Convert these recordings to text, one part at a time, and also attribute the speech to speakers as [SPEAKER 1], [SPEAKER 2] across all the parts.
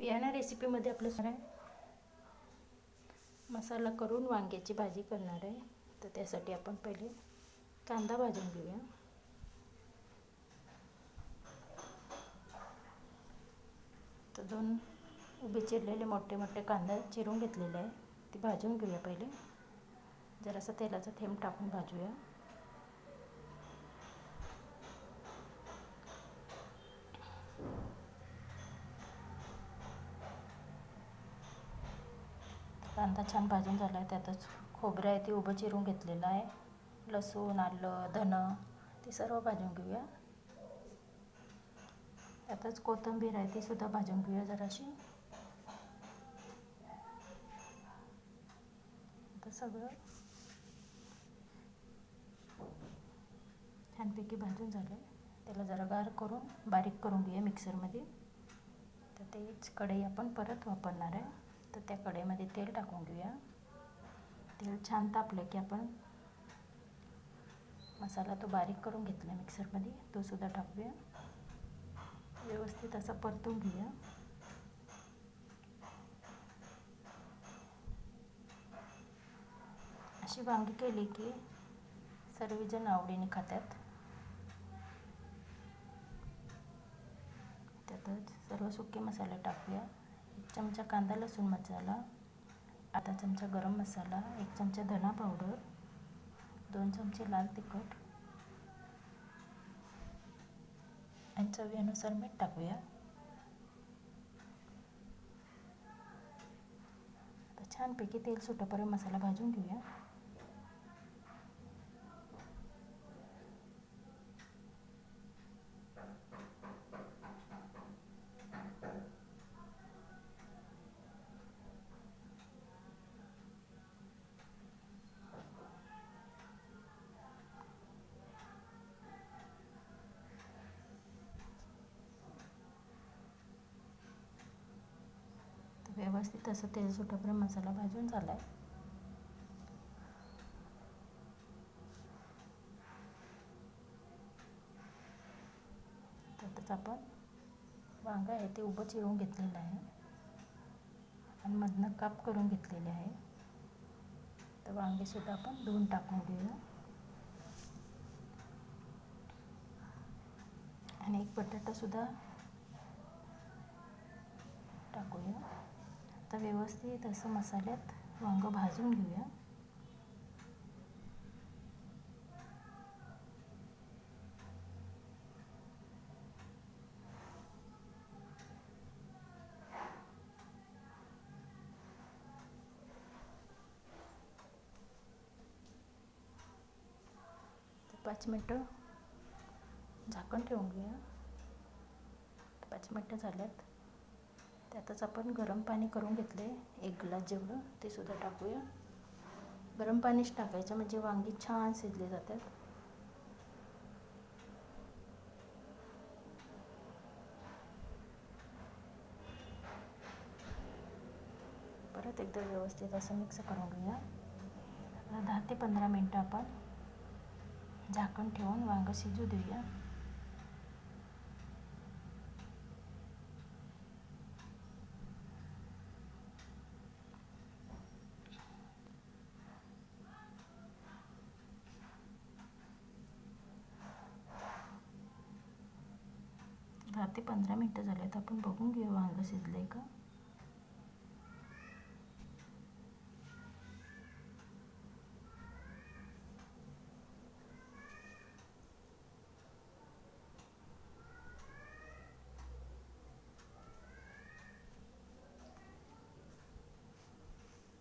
[SPEAKER 1] या रेसिपीमध्ये आपलं सर मसाला करून वांग्याची भाजी करणार आहे. तर त्यासाठी आपण पहिले कांदा भाजून घेऊया. तर दोन उभे चिरलेले मोठे मोठे कांदा चिरून घेतलेले आहे. ती भाजून घेऊया पहिले. जरासा तेलाचा थेंब टाकून भाजूया. कांदा छान भाजून झाला आहे त्यातच खोबरं आहे ते उभं चिरून घेतलेलं आहे. लसूण आलं धनं ते सर्व भाजून घेऊया. त्यातच कोथिंबीर आहे ती सुद्धा भाजून घेऊया जराशी. आता सगळं छानपैकी भाजून झालं त्याला जरा गार करून बारीक करून घेऊया मिक्सरमध्ये. तर तेच कढई आपण परत वापरणार आहे. तर त्या कढईमध्ये तेल टाकून घेऊया. तेल छान तापलं की आपण मसाला तो बारीक करून घेतला मिक्सरमध्ये तो सुद्धा टाकूया. व्यवस्थित असं परतून घेऊया. अशी वांगी केली की सर्वजण आवडीने खातात. त्यातच सर्व सुके मसाले टाकूया. चमचा कांदा लसूण मसाला अर्धा चमचा गरम मसाला एक चमचा धना पावडर दोन चमचे लाल तिखट आणि चवीनुसार मीठ टाकूया. आता छानपैकी तेल सुटेपर्यंत मसाला भाजून घेऊया. व्यवस्थित असं तेल सुटेपर्यंत मसाला भाजून झाला आहे त्यातच आपण वांगं आहे ते उभं चिरून घेतलेलं आहे. आणि मधनं काप करून घेतलेले आहे. तर वांगेसुद्धा आपण धुवून टाकून घेऊया. आणि एक बटाटासुद्धा टाकूया. आता व्यवस्थित असं मसाल्यात वांगं भाजून घेऊया. पाच मिनटं झाकण ठेवून घेऊया. पाच मिनटं झाल्यात. त्यातच आपण गरम पाणी करून घेतले. एक ग्लास जेवढं ते सुद्धा टाकूया. गरम पाणीच टाकायचं म्हणजे वांगी छान शिजले जातात. परत एकदा व्यवस्थित असं मिक्स करून घेऊया. दहा ते पंधरा मिनटं आपण झाकण ठेवून वांगं शिजू देऊया दहा ते पंधरा मिनटं झालेत. आपण बघून घेऊ वांगं शिजलंय का?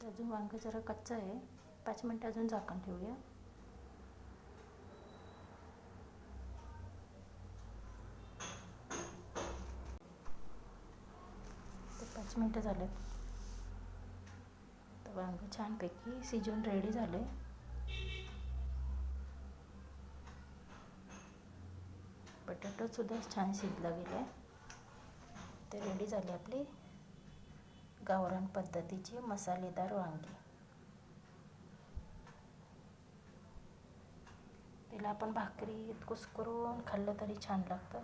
[SPEAKER 1] अजून वांगं जरा कच्चं आहे. पाच मिनटं अजून झाकण ठेवूया. पाच मिनटं झाले तर वांगं छानपैकी शिजून रेडी झाले. बटाटोसुद्धा छान शिजला गेला आहे ते रेडी झाले आपली गावरान पद्धतीची मसालेदार वांगी. तिला आपण भाकरीत कुस्करून खाल्लं तरी छान लागतं.